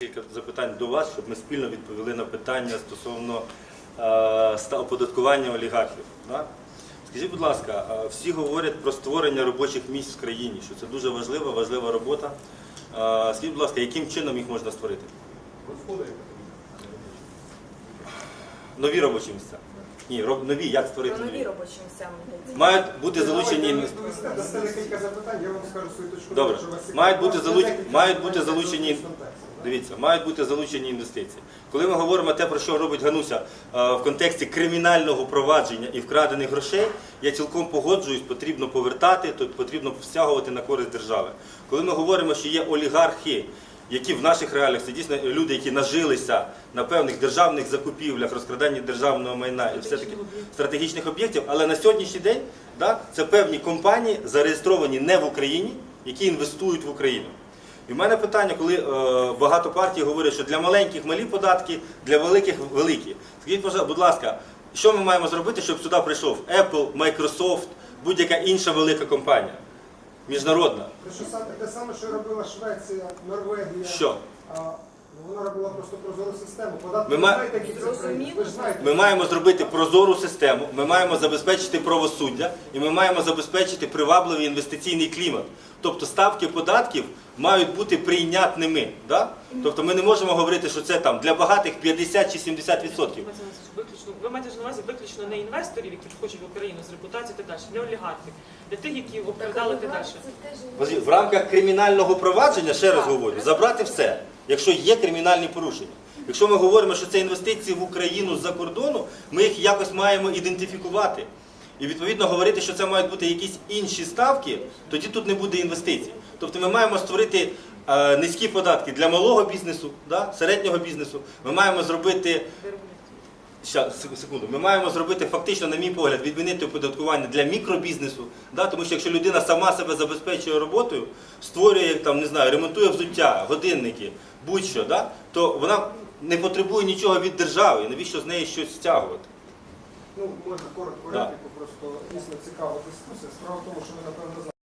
Кілька запитань до вас, щоб ми спільно відповіли на питання стосовно е, оподаткування олігархів. Да? Скажіть, будь ласка, всі говорять про створення робочих місць в країні, що це дуже важлива, важлива робота. Е, Скажіть, будь ласка, яким чином їх можна створити? Нові робочі місця? Ні, роб- нові, як створити нові нові? робочі місця Мають бути залучені інвестиції. інвестиції. Запитань, я вам скажу свою точку Добре. Мають бути Просто мають бути залучені-? Дивіться, мають бути залучені інвестиції. Коли ми говоримо те, про що робить Гануся е, в контексті кримінального провадження і вкрадених грошей, я цілком погоджуюсь, потрібно повертати, то потрібно стягувати на користь держави. Коли ми говоримо, що є олігархи, які в наших реаліях це дійсно люди, які нажилися на певних державних закупівлях, розкраданні державного майна і все таки стратегічних об'єктів, але на сьогоднішній день да, це певні компанії, зареєстровані не в Україні, які інвестують в Україну. І в мене питання, коли е, багато партій говорять, що для маленьких малі податки, для великих великі. Скажіть, будь ласка, що ми маємо зробити, щоб сюди прийшов Apple, Microsoft, будь-яка інша велика компанія, міжнародна? Те, саме, те саме, що робила Швеція, Норвегія. Що? Ну, вона робила просто прозору систему. Податки Ми ви ма- знаєте, які це Зрозуміло. країни? Ви ж знаєте. Ми маємо зробити прозору систему, ми маємо забезпечити правосуддя і ми маємо забезпечити привабливий інвестиційний клімат. Тобто ставки податків мають бути прийнятними. Да? Тобто ми не можемо говорити, що це там для багатих 50 чи 70 відсотків. Виключно, ви маєте на увазі виключно не інвесторів, які хочуть в Україну з репутацією та далі, не олігархів, для тих, які обкрадали та далі. В рамках кримінального провадження, ще раз говорю, забрати все, якщо є кримінальні порушення. Якщо ми говоримо, що це інвестиції в Україну з-за кордону, ми їх якось маємо ідентифікувати. І відповідно говорити, що це мають бути якісь інші ставки, тоді тут не буде інвестицій. Тобто ми маємо створити е, низькі податки для малого бізнесу, середнього бізнесу. Ми маємо зробити секунду. Ми маємо зробити фактично, на мій погляд, відмінити оподаткування для мікробізнесу. Да? Тому що якщо людина сама себе забезпечує роботою, створює там, не знаю, ремонтує взуття, годинники, будь-що, да? то вона не потребує нічого від держави. Навіщо з неї щось стягувати? Ну, можна коротко репліку, просто дійсно цікава дискусія. Справа в тому, що ви напевно.